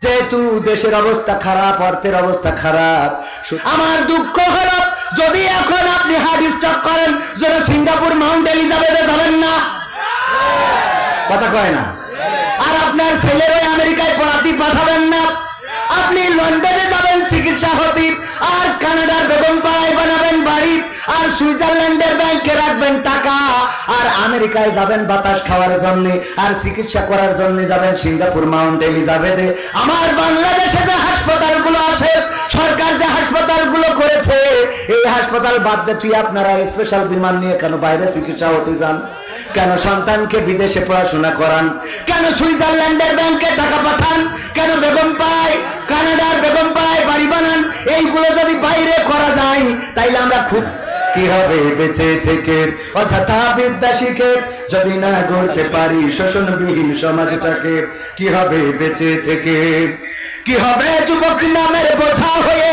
যেহেতু দেশের অবস্থা খারাপ, অর্থের অবস্থা খারাপ। আমার দুঃখ হলো, যদি এখন আপনি হার্ড স্টক করেন, যেন সিঙ্গাপুর মাউন্ট এলিজাবেথে যাবেন না। কথা কয় না? আর আপনার ছেলের ওই আমেরিকায় পড়াতে পাঠাবেন না। আপনি লন্ডনে যাবেন, চিকিৎসা হতে। আর কানাডার বেগম পাড়ায় বানাবেন। সুইজারল্যান্ডের ব্যাংকে রাখবেন টাকা, আর আমেরিকায় যাবেন বাতাস খাওয়ার জন্য, আর চিকিৎসা করার জন্য যাবেন সিঙ্গাপুর মাউন্ট এলিজাবেথে। আমার বাংলাদেশে যে হাসপাতালগুলো আছে, সরকার যে হাসপাতালগুলো করেছে, এই হাসপাতাল বাদ দিয়ে তুই আপনারা স্পেশাল বিমান নিয়ে কেন বাইরে চিকিৎসা হতে যান? কেন সন্তানকে বিদেশে পড়াশোনা করান? কেন সুইজারল্যান্ডের ব্যাংকে টাকা পাঠান? কেন বেগম পায় কানাডার বেগম পায় বাড়ি বানান? এইগুলো যদি বাইরে করা যায়, তাইলে আমরা খুব কি হবে বেঁচে থেকে? অযথা বিদ্যা শিখে যদি না গড়তে পারি শোষণবিহীন সমাজটাকে, কি হবে বেঁচে থেকে? কি হবে যুবক নামের বোঝা হয়ে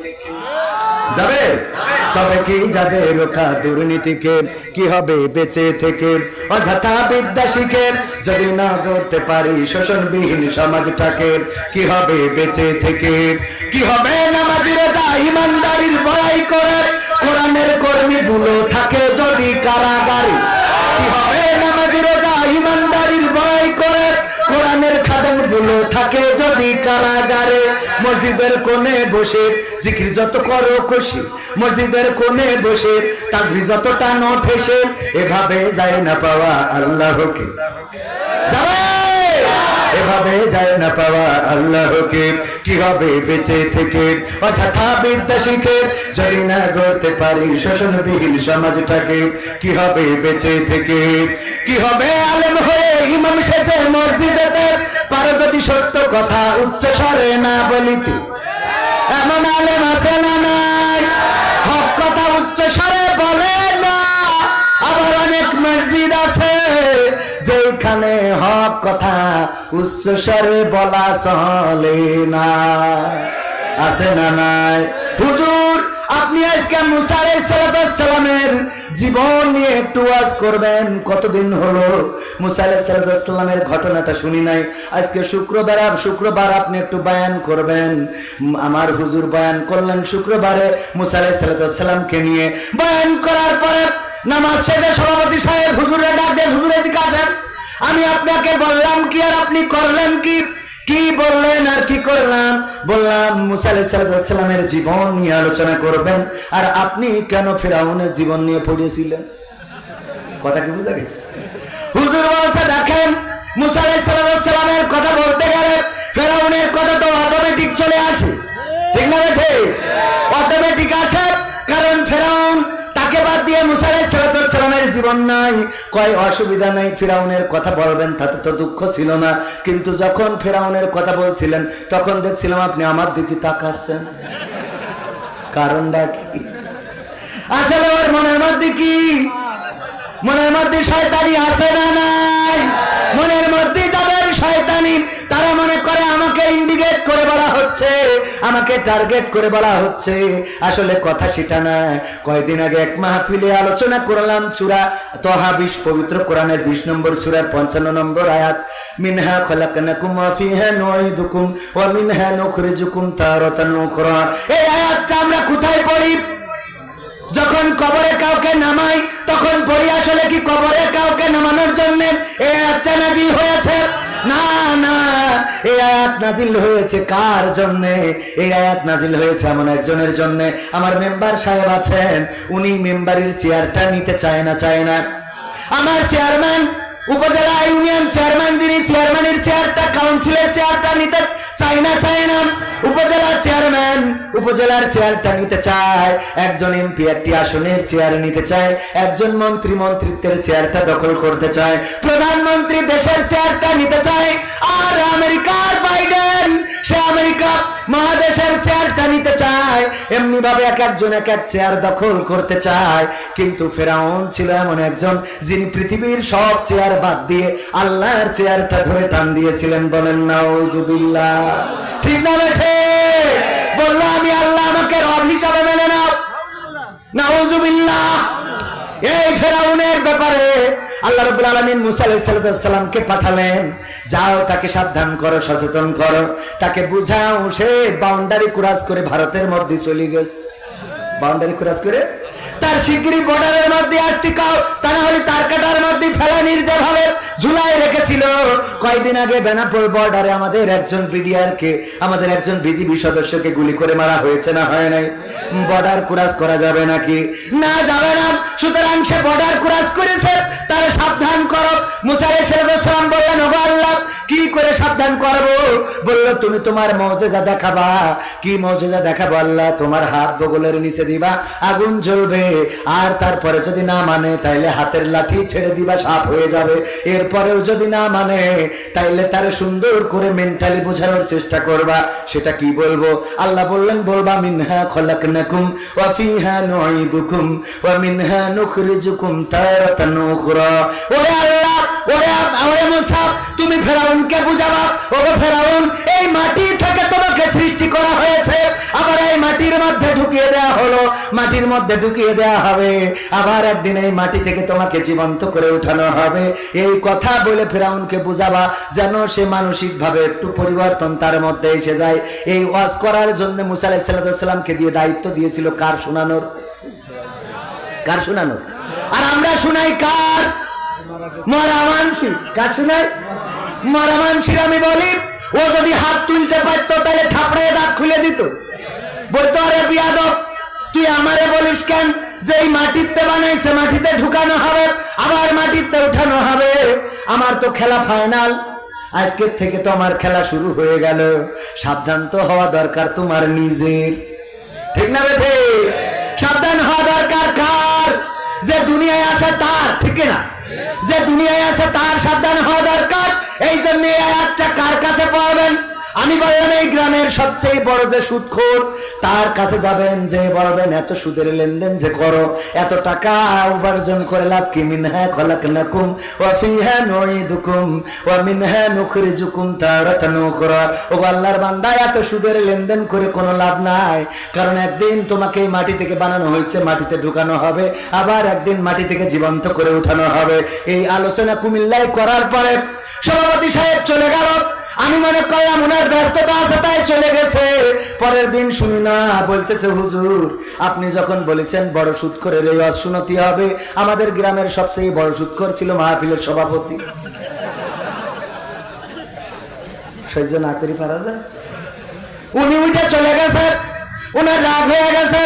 যাবে? তবে কি যাবে রোখা দুর্নীতিকে? কি হবে বেঁচে থেকে? অযথা বিদ্যা শিখে যদি না করতে পারি শোষণবিহীন সমাজটাকে, কি হবে বেঁচে থেকে? কি হবে নামাজি রোজা? ইমানদারির বড়াই করে কোরআনের কর্মীগুলো থাকে যদি কারাগারে। কি হবে নামাজি রোজা? ইমানদারির বড়াই করে কোরআনের খাদেমগুলো থাকে যদি কারাগারে। মসজিদের কোণে বসে জিকির যত করো খুশি। মসজিদের কোণে বসে তাসবি যত টানো ঠেসে এভাবে যায় না পাওয়া আল্লাহকে। এভাবে যায় না পাওয়া আল্লাহকে। কি হবে বেঁচে থেকে? অযথা বিদ্যা শিখে যদি না গড়তে পারি শোষণবিহীন সমাজটাকে, কি হবে বেঁচে থেকে? কি হবে আলেম হয়ে ইমাম সেজে মসজিদেতে পারো যদি সত্য কথা উচ্চ স্বরে না বলিতে, এমন আলেম আছে না নাই? হক কথা উচ্চ স্বরে বলে না। আবার অনেক মসজিদ আছে যেখানে হক কথা উচ্চ স্বরে বলা চলে না। আছে না নাই? হুজুর আপনি আজকে মুসা সালামের জীবন নিয়ে একটু ওয়াজ করবেন। কতদিন হলো? মুসা সালামের ঘটনাটা শুনি নাই। আজকে শুক্রবার শুক্রবার আপনি একটু বয়ান করবেন। আমার হুজুর বয়ান করলেন শুক্রবারে মুসা সালামকে নিয়ে। বয়ান করার পরে নামাজ শেষে সভাপতি সাহেব হুজুরে ডাক দিয়ে হুজুরের দিকে আসেন। আমি আপনাকে বললাম কি আর আপনি করলেন কি? কি বললেন আর কি করলাম? বললাম মুসাইসালামের জীবন নিয়ে আলোচনা করবেন, আর আপনি কেন ফেরাউনের জীবন নিয়ে পড়িয়েছিলেন? কথা কি বুঝা গেছে? হুজুর বলছে, দেখেন মুসাইসালামের কথা বলতে গেলে ফেরাউনের কথা তো নাই, কয় অসুবিধা নাই, ফেরাউনের কথা বলবেন, তাতে তো দুঃখ ছিল না। কিন্তু যখন ফেরাউনের কথা বলছিলেন, তখন দেখছিলাম আপনি আমার দিকে তাকাচ্ছেন। কারণটা কি? আসলে ওর মনের মধ্যে কি? মনের মধ্যে শয়তানি আছে না নাই? আমাকে টার্গেট করে বলা হচ্ছে, আসলে কথা সেটা না। কয়েকদিন আগে এক মাহফিলে আলোচনা করলাম সুরা তহা বিশ, পবিত্র কোরআনের বিশ নম্বর সুরার পঞ্চান্ন নম্বর আয়াত। মিনহা খলাকনাকুম ওয়া ফিহা নুঈদুকুম ওয়া মিনহা নুখরিজুকুম তারাতান উখরা। এই আয়াতটা আমরা কোথায় পড়ি? যখন কবরে কাউকে নামাই, তখন পড়ি আসলে কি কবরে কাউকে নামানোর জন্য? এই একটা নাজিল হয়েছে। না না, এই আয়াত নাজিল হয়েছে কার জন্য? এই আয়াত নাজিল হয়েছে এমন একজনের জন্য। আমার মেম্বার সাহেব আছেন, উনি মেম্বারের চেয়ারটা নিতে চায় না চায় না। আমার চেয়ারম্যান, উপজেলা ইউনিয়ন চেয়ারম্যান যিনি, চেয়ারম্যানের চেয়ারটা, কাউন্সিলের চেয়ারটা নিতে চায় না চায় না উপজেলা চেয়ারম্যান, উপজেলার চেয়ারটা নিতে চায়। একজন এমপি, একটি আসনের চেয়ার নিতে চায়। একজন মন্ত্রী, মন্ত্রিত্বের চেয়ারটা দখল করতে চায়। প্রধানমন্ত্রী দেশের চেয়ারটা নিতে চায়। আর আমেরিকার বাইডেন সে আমেরিকা মহাদেশের চেয়ারটা নিতে চায়। এমনি ভাবে এক একজন এক এক চেয়ার দখল করতে চায়। কিন্তু ফেরাউন ছিল এমন একজন যিনি পৃথিবীর সব চেয়ার বাদ দিয়ে আল্লাহর চেয়ারটা ধরে টান দিয়েছিলেন। বলেন, নাউজুবিল্লাহ। ঠিক না বেঠে? আল্লাহ রবুল আলামিন মুসা আলাইহিস সালামকে পাঠালেন, যাও, তাকে সাবধান করো, সচেতন করো। তাকে বুঝাও, সে বাউন্ডারি ক্রস করে ভারতের মধ্যে চলে গেছে। বাউন্ডারি ক্রস করে? তার শিগগিরই বর্ডারের মধ্যে আসতে কাও, তা না হলে তার কাটার মধ্যে ফেলানির যেভাবে ঝুলাই রেখেছিল। কয়দিন আগে বেনাপোল বর্ডারে আমাদের একজন বিডিআর কে আমাদের একজন বিজিবি সদস্যকে গুলি করে মারা হয়েছে, না হয় নাই? বর্ডার ক্রস করা যাবে নাকি? না যাবে না। সুতরাং সে বর্ডার ক্রস করেছে। তার সাবধান করো। মুসারে সালাম বললেন, ওগো কি করে সাবধান করব? বলল, তুমি তোমার মৌজেজা দেখাবা। কি মৌজেজা দেখাবো আল্লাহ? তোমার হাত বগলের নিচে দিবা, আগুন জ্বলবে। আর তারপরে যদি না মানে তাইলে হাতের লাঠি ছেড়ে দিবা সাপ হয়ে যাবে। এরপরেও যদি না মানে তাইলে তার সুন্দর করে মেন্টালি বোঝানোর চেষ্টা করবা। সেটা কি বলব? আল্লাহ বললেন, বলবা, মিনহা খলাকনাকুম ওয়া ফিহা নুঈদুকুম ওয়া মিনহা নুখরিজুকুম তারাতান উখরা। ওরে আল্লাহ তুমি ফেরাউনকে বুঝাবা? ফেরাউন, এই মাটি থেকে তোমাকে সৃষ্টি করা হয়েছে। আবার এই মাটির মধ্যে ঢুকিয়ে দেওয়া হলো। মাটির মধ্যে ঢুকিয়ে দেওয়া হবে। আবার একদিন এই মাটি থেকে তোমাকে জীবন্ত করে উঠানো হবে। এই কথা বলে ফেরাউনকে বুঝাবা, যেন সে মানসিক ভাবে একটু পরিবর্তন তার মধ্যে এসে যায়। এই ওয়াজ করার জন্য মুসা আলাইসাল্লামকে দিয়ে দায়িত্ব দিয়েছিল কার শোনানোর? কার শোনানোর? আর আমরা শুনাই কার? মরা মানসি কার শুনাই মরা মানসির আমি বলি, ও যদি হাত তুলতে পারতো, তাহলে থাপড়ায় দাঁত খুলে দিত। বলতো, আরে বিয়াদব, তুই আমারে বলিস কেন যে এই মাটিতে বানাইছে? মাটিতে ঢুকানো হবে, আবার মাটিতে উঠানো হবে। আমার তো খেলা ফাইনাল আজকের থেকে তো আমার খেলা শুরু হয়ে গেল। সাবধান তো হওয়া দরকার তোমার নিজের। ঠিক না বেঠে? সাবধান হওয়া দরকার কার? যে দুনিয়ায় আছে তার। যে দুনিয়ায় আছে তার সাবধান হওয়া দরকার। এই জন্য আয়াতটা কার কাছে পাবেন আমি বললাম এই গ্রামের সবচেয়ে বড় যে সুদখোর, তার কাছে যাবেন যে বলবেন, এত সুদের লেনদেন যে করো, এত টাকা উপার্জন করে লাভ কি? মিনহা খলাকনাকুম ওয়া ফিহা নুঈদুকুম ওয়া মিনহা নুখরিজুকুম তারাতান উখরা। ও আল্লাহর বান্দা, এত সুদের লেনদেন করে কোনো লাভ নাই, কারণ একদিন তোমাকে মাটি থেকে বানানো হয়েছে, মাটিতে ঢুকানো হবে, আবার একদিন মাটি থেকে জীবন্ত করে উঠানো হবে। এই আলোচনা কুমিল্লায় করার পরে সভাপতি সাহেব চলে গেল। আমি মনে করলাম ওনার ব্যস্ততা আছে, তাই চলে গেছে। পরের দিন শুনি, না, বলতেছে হুজুর, আপনি যখন বলেছেন বড় সুদ করে এই অশুনতি হবে, আমাদের গ্রামের সবচেয়ে বড় সুদ ছিল মাহফিলের সভাপতি। সহ্য না করি, পারা যায়। উনি উঠে চলে গেছে ওনার রাগ হয়ে গেছে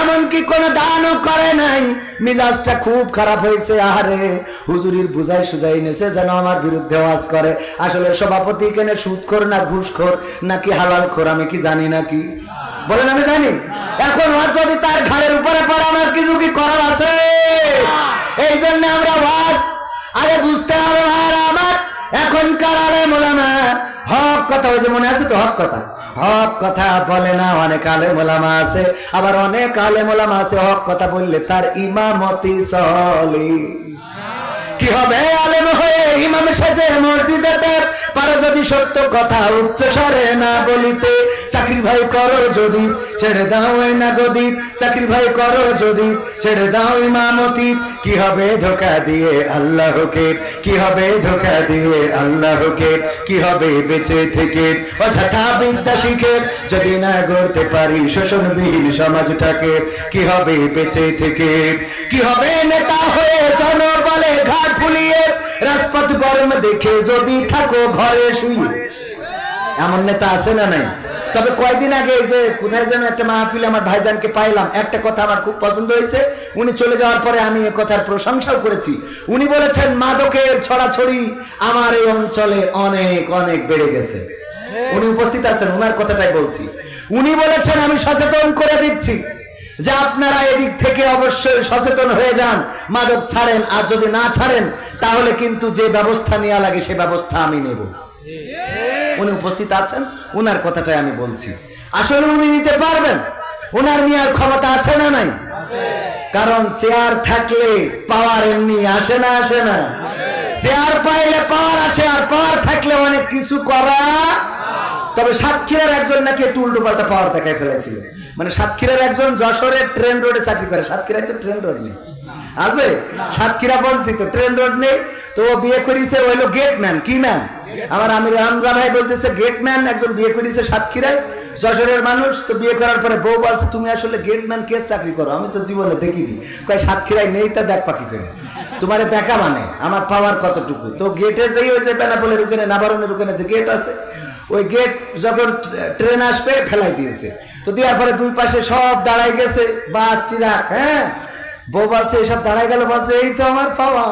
এমনকি কোনো দানও করে নাই। মিজাজটা খুব খারাপ হয়েছে, আহারে। হুজুরির বুঝাই সুজাই নেছে যেন আমার বিরুদ্ধে ওয়াজ করে। আসলে সভাপতি কেনে সুদখোর না ঘুষখোর, নাকি হালাল খোর আমি কি জানি নাকি বলেন, আমি জানি। এখন ওয়াজ যদি তার ঘাড়ের উপরে পড়ে, আমার কিছু কি করার আছে? এই জন্য আমরা আরে বুঝতে হবে আমার এখনকার আলে মোলামা হক কথা হয়েছে মনে আছে তো, হক কথা? হক কথা বলে না, অনেক আলে মোলামা আছে। আবার অনেক আলে মোলামা আছে, হক কথা বললে তার ইমামতি চলে। কি হবে? আলেম হয়ে ইমাম সাজে মসজিদেতে পারো যদি সত্য কথা উচ্চ স্বরে না বলিতে চাকরি ভাই করো যদি, ছেড়ে দাও না গদি চাকরি ভাই করো যদি, ছেড়ে দাও ইমামতি কি হবে ধোকা দিয়ে আল্লাহকে? কি হবে ধোকা দিয়ে আল্লাহকে? কি হবে বেঁচে থেকে? অযথা বিদ্যা শিখে যদি না গড়তে পারি শোষণবিহীন সমাজটাকে, কি হবে বেঁচে থেকে? কি হবে নেতা হয়ে জনবলে ঘাট ফুলিয়ে, রাজপথ গরম দেখে যদি থাকো ঘরে শুয়ে। এমন নেতা আছে না নাই? তবে কয়দিন আগে এই যে কোথায় যেন একটা মাহফিল আমার ভাইজানকে পাইলাম, একটা কথা আমার খুব পছন্দ হয়েছে। উনি চলে যাওয়ার পরে আমি এ কথার প্রশংসাও করেছি। উনি বলেছেন, মাদকের ছড়াছড়ি আমার এই অঞ্চলে অনেক অনেক বেড়ে গেছে। উনি উপস্থিত আছেন ওনার কথাটাই বলছি। উনি বলেছেন, আমি সচেতন করে দিচ্ছি যে আপনারা এদিক থেকে অবশ্যই সচেতন হয়ে যান, মাদক ছাড়েন, আর যদি না ছাড়েন, তাহলে কিন্তু যে ব্যবস্থা নেওয়া লাগে, সে ব্যবস্থা আমি নেব। উনি উপস্থিত আছেন ওনার কথাটাই আমি বলছি। আসলে উনি নিতে পারবেন? ওনার নেওয়ার ক্ষমতা আছে না নাই? কারণ চেয়ার থাকলে পাওয়ার এমনি আসে না আসে না। চেয়ার পাইলে পাওয়ার আসে আর পাওয়ার থাকলে অনেক কিছু করা তবে সাতক্ষীরার একজন নাকি একটু উল্টো পাল্টা পাওয়ার দেখায় ফেলেছিল। মানে সাতক্ষীরার একজন যশোরের ট্রেন রোডে চাকরি করে। সাতক্ষীরায় তো ট্রেন রোড নেই। আছে? সাতক্ষীরা বলছি তো ট্রেন রোড নেই। তো বিয়ে করিছে ওই হলো গেট ম্যান, কি ম্যান? আমার আমির হামজা ভাই বলতেছে গেট ম্যান একজন বিয়ে করিছে সাতক্ষীরায়। যশোরের মানুষ, তো বিয়ে করার পরে বউ বলছে, তুমি আসলে গেট ম্যান কে চাকরি করো? আমি তো জীবনে দেখিনি। কয়, সাতক্ষীরায় নেই তা দেখ পাখি করে। তোমারে দেখা মানে আমার পাওয়ার কতটুকু? তো গেটে যেই ওই যে বেনাপোলের ওখানে নাবারণের ওখানে যে গেট আছে, ওই গেট যখন ট্রেন আসবে, ফেলাই দিয়েছে। তো দেওয়ার পরে দুই পাশে সব দাঁড়াই গেছে, বাস, ট্রাক হ্যাঁ? বউ বলছে, এসব দাঁড়াই গেল? বলছে, এই তো আমার পাওয়া